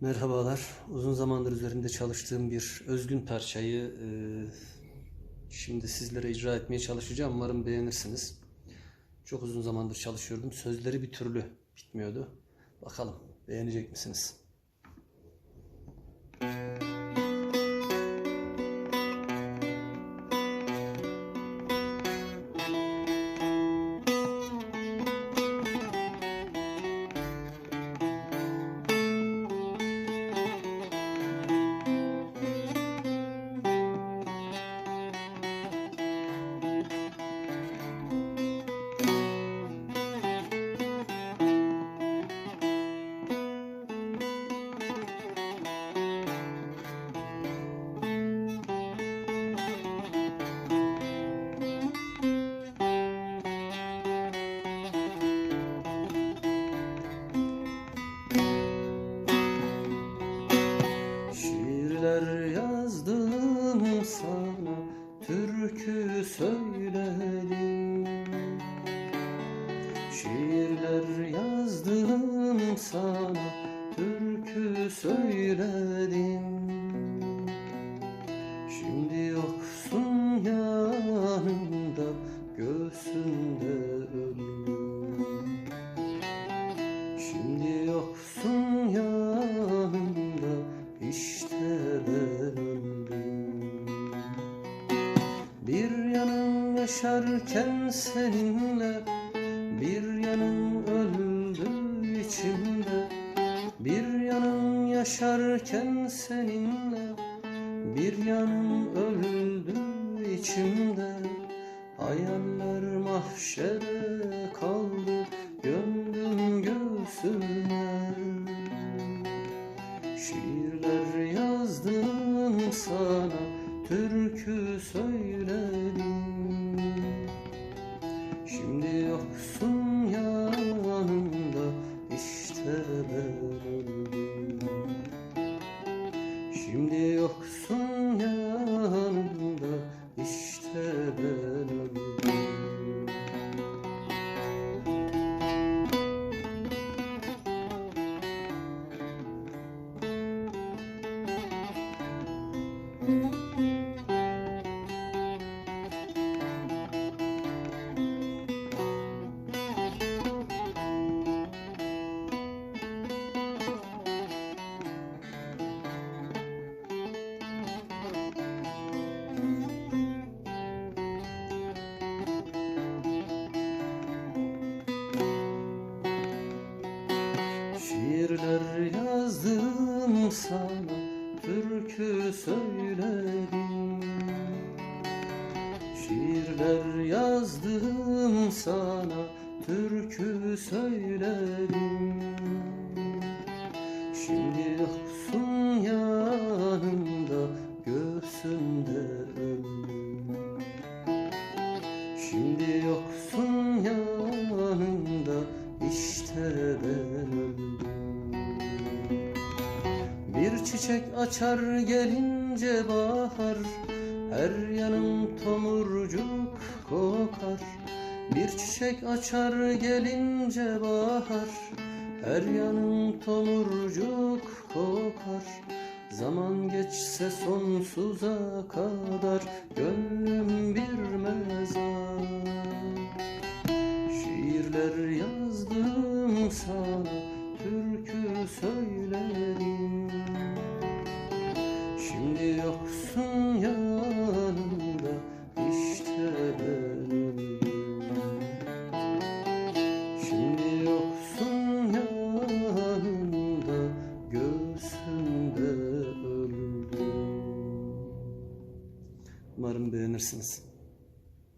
Merhabalar. Uzun zamandır üzerinde çalıştığım bir özgün parçayı e, şimdi sizlere icra etmeye çalışacağım. Umarım beğenirsiniz. Çok uzun zamandır çalışıyordum. Sözleri bir türlü bitmiyordu. Bakalım beğenecek misiniz? Sana, türkü söyledim. Şiirler yazdım sana, türkü söyledim. Yanım yaşarken seninle Bir yanım öldü içimde. Bir yanım yaşarken seninle Bir yanım öldü içimde. Hayaller mahşere kaldı Gömdüm göğsüme Şiirler yazdım sana Türkü söyledim Şimdi yoksun yazdım sana, türkü söyledim. Şiirler yazdım sana, türkü söyledim. Şimdi yoksun çiçek açar gelince bahar. Her yanım tomurcuk kokar. Bir çiçek açar gelince bahar. Her yanım tomurcuk kokar. Zaman geçse sonsuza kadar Gönlüm bir mezar. Şiirler yazdım sana Türkü söyledim Göğsümde öldüm Umarım beğenirsiniz.